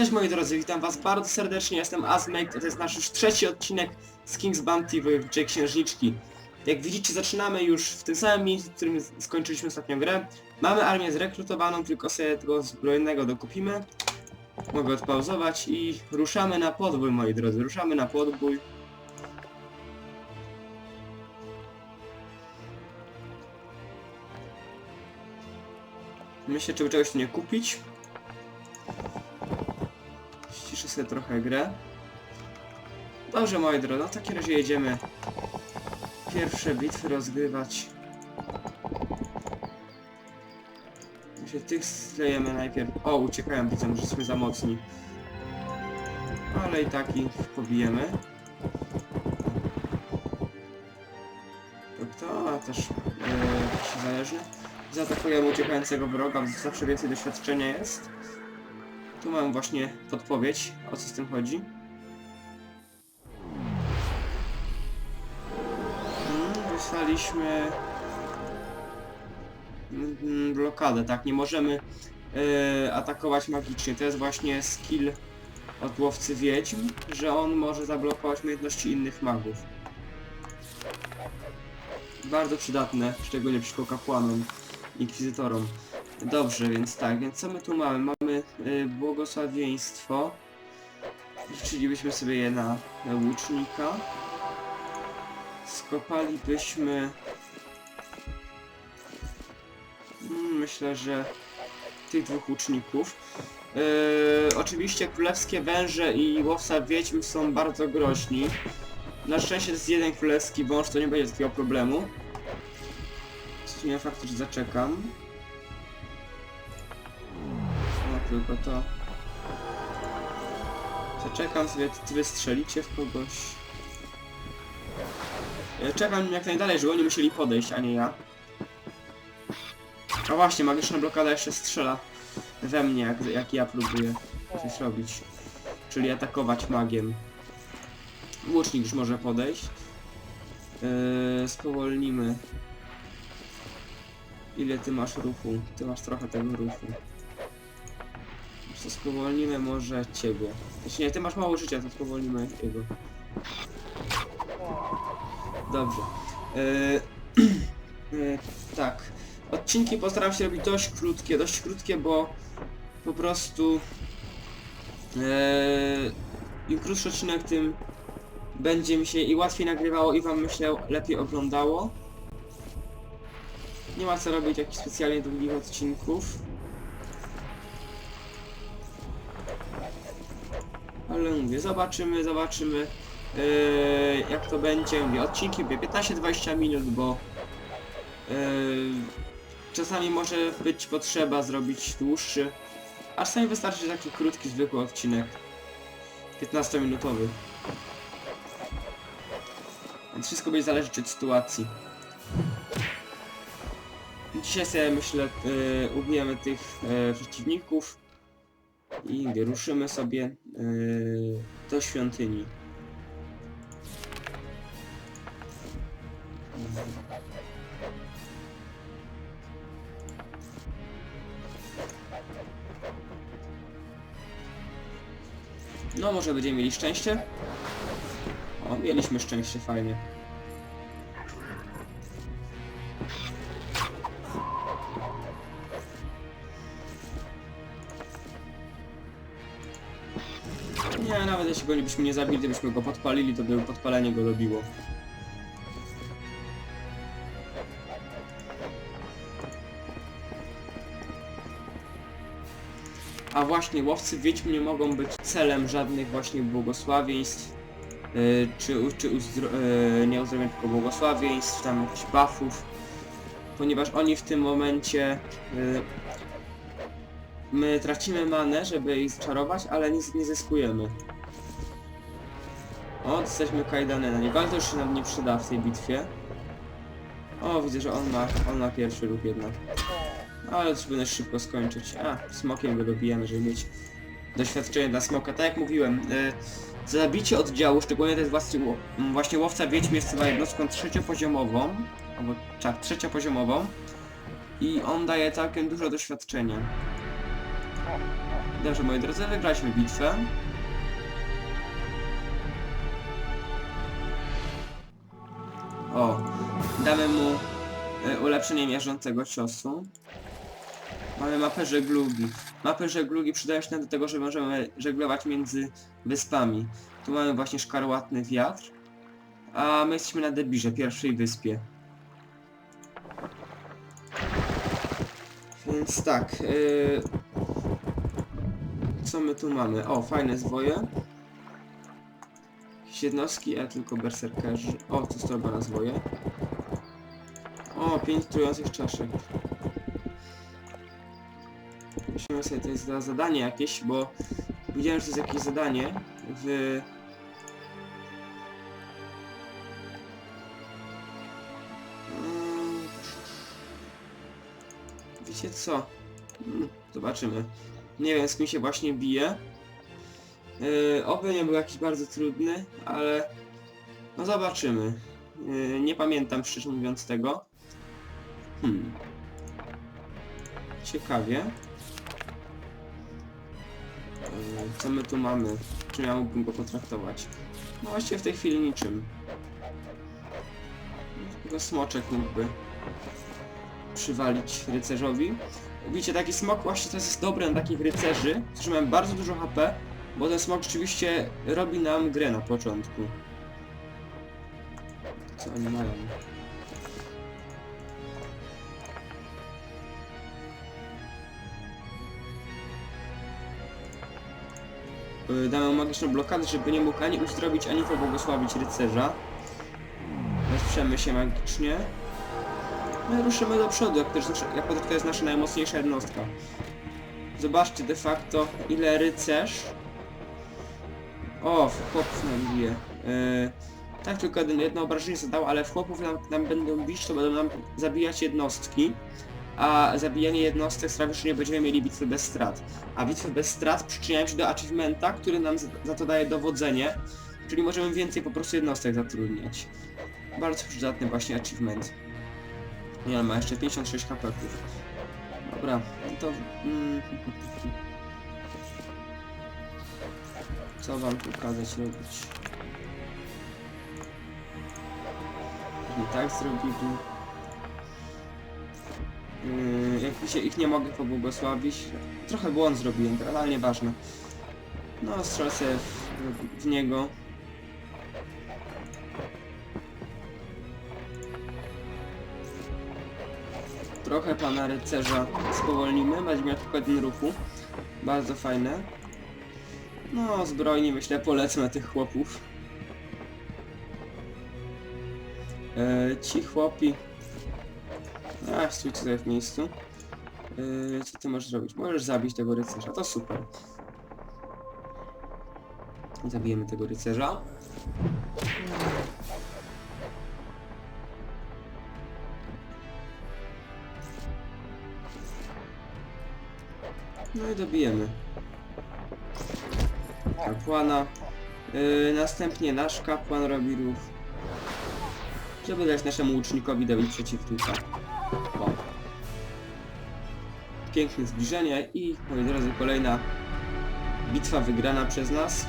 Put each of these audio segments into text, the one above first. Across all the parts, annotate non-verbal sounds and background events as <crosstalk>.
Cześć moi drodzy, witam was bardzo serdecznie, jestem Azmek, to jest nasz już trzeci odcinek z King's Bounty Wojowniczej Księżniczki. Jak widzicie zaczynamy już w tym samym miejscu, w którym skończyliśmy ostatnią grę. Mamy armię zrekrutowaną, tylko sobie tego zbrojnego dokupimy. Mogę odpauzować i ruszamy na podbój moi drodzy, ruszamy na podbój. Myślę, czy czegoś nie kupić. Sobie trochę grę. Dobrze, moi drodzy, no w takim razie jedziemy pierwsze bitwy rozgrywać. Myślę, tych sklejemy najpierw. O, uciekają, widzę, że jesteśmy za mocni. Ale i tak ich pobijemy. To też yy, się zależy. Zaatakujemy uciekającego wroga, zawsze więcej doświadczenia jest. Tu mam właśnie podpowiedź, o co z tym chodzi. Dostaliśmy mm, blokadę, tak? Nie możemy e, atakować magicznie. To jest właśnie skill od łowcy wiedźm, że on może zablokować umiejętności innych magów. Bardzo przydatne, szczególnie przeciwko kapłanom, inkwizytorom. Dobrze, więc tak, więc co my tu mamy? Mamy y, błogosławieństwo. Życzylibyśmy sobie je na, na łucznika. Skopalibyśmy... Mm, myślę, że tych dwóch łuczników. Yy, oczywiście królewskie węże i łowca wiedźm są bardzo groźni. Na szczęście jest jeden królewski wąż, to nie będzie takiego problemu. Nie faktu, że zaczekam. Tylko to. Zaczekam sobie, ty wystrzelicie w kogoś. Czekam jak najdalej, żeby oni musieli podejść, a nie ja. A właśnie, magiczna blokada jeszcze strzela we mnie, jak, jak ja próbuję coś robić. Czyli atakować magiem. Łucznik już może podejść. Yy, spowolnimy. Ile ty masz ruchu? Ty masz trochę tego ruchu. To spowolnimy może ciebie. Znaczy nie, ty masz mało życia, to spowolnimy jego. Dobrze. Yy, yy, <clears throat> tak. Odcinki postaram się robić dość krótkie, dość krótkie, bo po prostu yy, im krótszy odcinek, tym będzie mi się i łatwiej nagrywało i wam myślę lepiej oglądało. Nie ma co robić jakichś specjalnie długich odcinków. Ale mówię, zobaczymy, zobaczymy yy, jak to będzie. Mówię, odcinki mówię 15-20 minut, bo yy, czasami może być potrzeba zrobić dłuższy. A czasami wystarczy taki krótki, zwykły odcinek. 15-minutowy. Więc wszystko będzie zależeć od sytuacji. Dzisiaj sobie myślę yy, ubijemy tych yy, przeciwników i ruszymy sobie yy, do świątyni. No może będziemy mieli szczęście. O, mieliśmy szczęście, fajnie. Nie, nawet jeśli go byśmy nie zabili, gdybyśmy go podpalili, to by podpalenie go robiło. A właśnie, łowcy wiedźm nie mogą być celem żadnych właśnie błogosławieństw, yy, czy, czy uzdro, yy, nie uzdrowień, tylko błogosławieństw, tam jakichś buffów, ponieważ oni w tym momencie yy, My tracimy manę, żeby ich czarować, ale nic nie zyskujemy. O, jesteśmy kajdany na nie. Bardzo już się nam nie przyda w tej bitwie. O, widzę, że on ma, on ma pierwszy ruch jednak. Ale to powinno szybko skończyć. A, smokiem go dobijamy, żeby mieć doświadczenie dla smoka. Tak jak mówiłem, y, zabicie oddziału, szczególnie to jest właśnie, właśnie łowca wiedźm jest chyba jednostką trzeciopoziomową, albo tak, trzeciopoziomową i on daje całkiem dużo doświadczenia. Dobrze, moi drodzy, wygraliśmy bitwę. O, damy mu e, ulepszenie mierzącego ciosu. Mamy mapę żeglugi. Mapy żeglugi przydają się do tego, że możemy żeglować między wyspami. Tu mamy właśnie szkarłatny wiatr. A my jesteśmy na Debirze, pierwszej wyspie. Więc tak, yy... co my tu mamy? O, fajne zwoje. Jakieś jednostki, a tylko berserkerzy. O, tu storba na zwoje. O, pięć trujących czaszek. Myślałem sobie, to jest za zadanie jakieś, bo widziałem, że to jest jakieś zadanie w... Wiecie co? Mm, Zobaczymy. Nie wiem, z kim się właśnie bije. Yy, oby nie był jakiś bardzo trudny, ale no zobaczymy. Yy, nie pamiętam szczerze mówiąc tego. Hmm. Ciekawie. Yy, Co my tu mamy? Czym ja mógłbym go potraktować? No właściwie w tej chwili niczym. Tylko smoczek mógłby przywalić rycerzowi. Widzicie, taki smok właśnie to jest dobry na takich rycerzy, którzy mają bardzo dużo HP, bo ten smok rzeczywiście robi nam grę na początku. Co oni mają? Yy, Damy magiczną blokadę, żeby nie mógł ani uzdrowić, ani pobłogosławić rycerza. Wesprzemy się magicznie. I ruszymy do przodu, jak, też, jak to jest nasza najmocniejsza jednostka. Zobaczcie de facto ile rycerz... O, chłopów nam bije. Yy, tak, tylko jedno obrażenie zadało, ale chłopów nam, nam będą bić, to będą nam zabijać jednostki. A zabijanie jednostek sprawi, że nie będziemy mieli bitwy bez strat. A bitwy bez strat przyczyniają się do achievementa, który nam za to daje dowodzenie. Czyli możemy więcej po prostu jednostek zatrudniać. Bardzo przydatny właśnie achievement. Nie, ma jeszcze 56 HP. Dobra, to... Mm, co wam tu kazać robić? I tak zrobili. Yy, jak widzicie, ich nie mogę pobłogosławić. Trochę błąd zrobiłem, ale nieważne. No, strzelę w, w niego. Trochę pana rycerza spowolnimy, będzie miał tylko jeden ruchu. Bardzo fajne. No, zbrojni myślę polecę na tych chłopów. E, ci chłopi... A, stójcie sobie w miejscu. E, co ty możesz zrobić? Możesz zabić tego rycerza, to super. Zabijemy tego rycerza. No i dobijemy. Kapłana. Yy, następnie nasz kapłan robi ruch. Żeby dać naszemu łucznikowi dobić przeciwnika. O. Piękne zbliżenie i, moi drodzy, kolejna bitwa wygrana przez nas.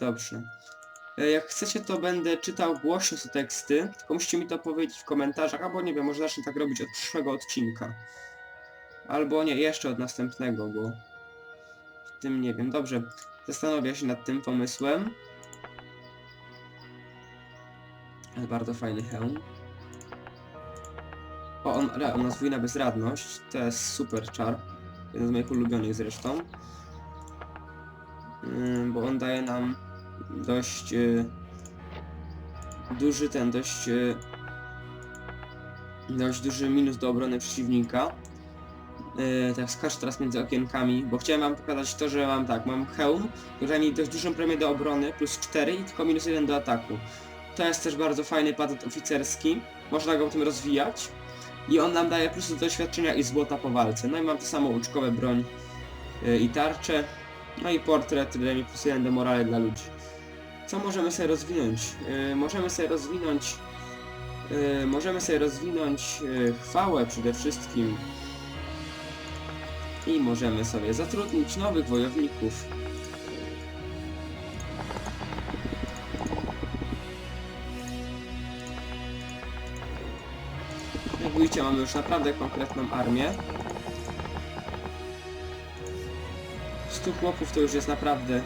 Dobrze. E, Jak chcecie, to będę czytał głośno te teksty, tylko musicie mi to powiedzieć w komentarzach, albo nie wiem, może zacznę tak robić od przyszłego odcinka. Albo nie, jeszcze od następnego, bo w tym nie wiem. Dobrze, zastanowię się nad tym pomysłem. Bardzo fajny hełm. O, on, re- on nas na bezradność. To jest super czar. Jeden z moich ulubionych zresztą. Ym, bo on daje nam dość y, duży ten, dość y, dość duży minus do obrony przeciwnika. Yy, tak skaczę teraz między okienkami, bo chciałem wam pokazać to, że mam tak, mam hełm, który daje mi dość dużą premię do obrony, plus 4 i tylko minus 1 do ataku. To jest też bardzo fajny patent oficerski, można go tym rozwijać. I on nam daje plus do doświadczenia i złota po walce. No i mam to samo łuczkowe broń yy, i tarcze. No i portret, daje mi plus 1 do morale dla ludzi. Co możemy sobie rozwinąć? Yy, możemy sobie rozwinąć y, możemy sobie rozwinąć y, chwałę przede wszystkim i możemy sobie zatrudnić nowych wojowników. Jak widzicie, mamy już naprawdę konkretną armię. 100 chłopów to już jest naprawdę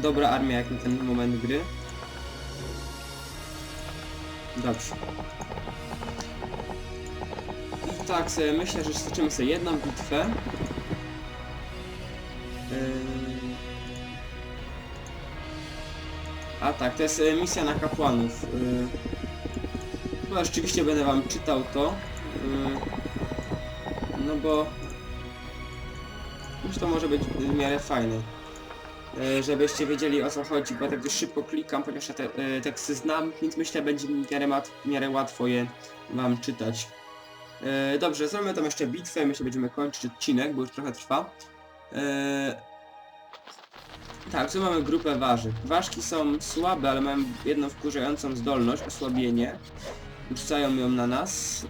dobra armia jak na ten moment gry. Dobrze. I tak sobie myślę, że stoczymy sobie jedną bitwę. Yy... A tak, to jest e, misja na kapłanów. Yy... Chyba rzeczywiście będę wam czytał to. Yy... No bo... Już to może być w miarę fajne. Yy, żebyście wiedzieli o co chodzi, bo tak dość szybko klikam, ponieważ ja te yy, teksty znam, więc myślę będzie mi w miarę, w miarę łatwo je wam czytać. Yy, dobrze, zrobimy tam jeszcze bitwę, myślę będziemy kończyć odcinek, bo już trochę trwa. Tak, tu mamy grupę waży. Ważki są słabe, ale mają jedną wkurzającą zdolność, osłabienie. Rzucają ją na nas.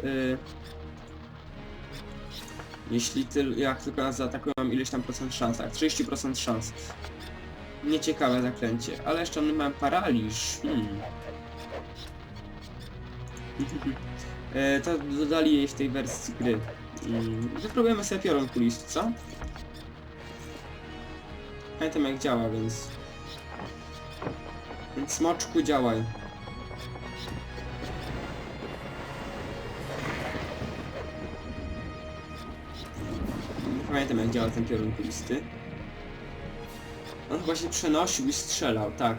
Jeśli tyl, jak tylko nas zaatakują, mam ileś tam procent szans, tak, 30% szans. Nieciekawe zaklęcie, ale jeszcze one mają paraliż. Hmm. <laughs> e, to dodali jej w tej wersji gry. Mm, wypróbujemy sobie piorun kulisty, co? Pamiętam jak działa, więc... Więc smoczku działaj. Pamiętam jak działa ten piorun kulisty. On chyba się przenosił i strzelał, tak.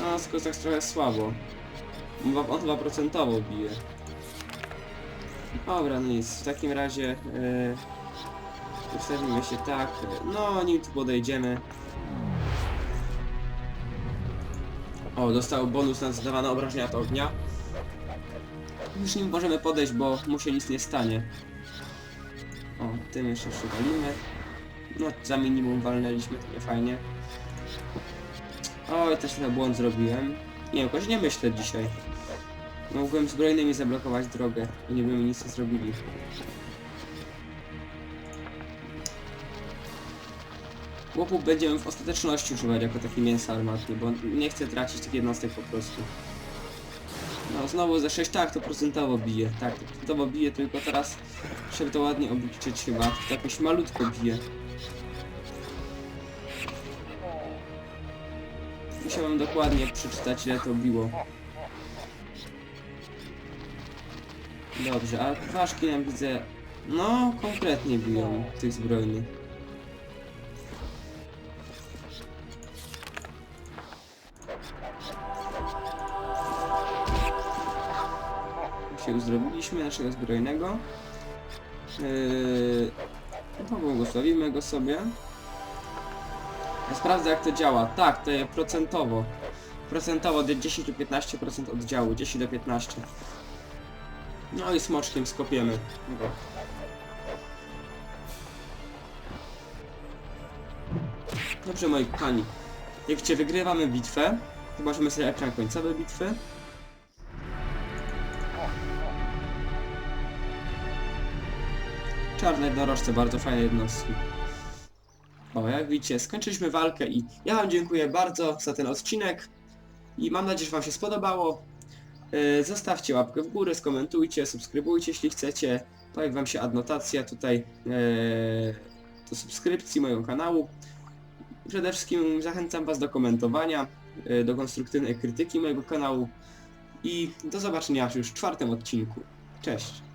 No, tylko tak trochę słabo. On chyba- On chyba procentowo bije. Dobra, no nic, w takim razie... Yy, ustawimy się tak. No, nim tu podejdziemy. O, dostał bonus na zadawane obrażenia od ognia. Już nim możemy podejść, bo mu się nic nie stanie. O, tym jeszcze przywalimy. No, za minimum walnęliśmy, to nie fajnie. Oj, też trochę błąd zrobiłem. Nie, jakoś nie myślę dzisiaj. Mogłem zbrojnymi zablokować drogę i nie by mi nic nie zrobili. Łopów będziemy w ostateczności używać jako takie mięso armatnie, bo nie chcę tracić tych jednostek po prostu. No znowu za 6, tak to procentowo bije, tak to procentowo bije, tylko teraz żeby to ładnie obliczyć chyba, to jakoś malutko bije. Musiałem dokładnie przeczytać ile to biło. Dobrze, a ważki nam widzę, no konkretnie biją tych zbrojnych. się uzdrowiliśmy naszego zbrojnego. Yy, no, błogosławimy go sobie. Ja sprawdzę jak to działa. Tak, to jest procentowo. Procentowo od 10 do 15% oddziału. 10 do 15. No i smoczkiem skopiemy. Dobrze moi kochani. Jak cię wygrywamy bitwę, zobaczymy sobie ekran końcowy bitwy. Czarne jednorożce, bardzo fajne jednostki. O, jak widzicie, skończyliśmy walkę i ja wam dziękuję bardzo za ten odcinek i mam nadzieję, że wam się spodobało. Yy, Zostawcie łapkę w górę, skomentujcie, subskrybujcie, jeśli chcecie. To jak wam się adnotacja tutaj yy, do subskrypcji mojego kanału. Przede wszystkim zachęcam was do komentowania, yy, do konstruktywnej krytyki mojego kanału i do zobaczenia już w czwartym odcinku. Cześć!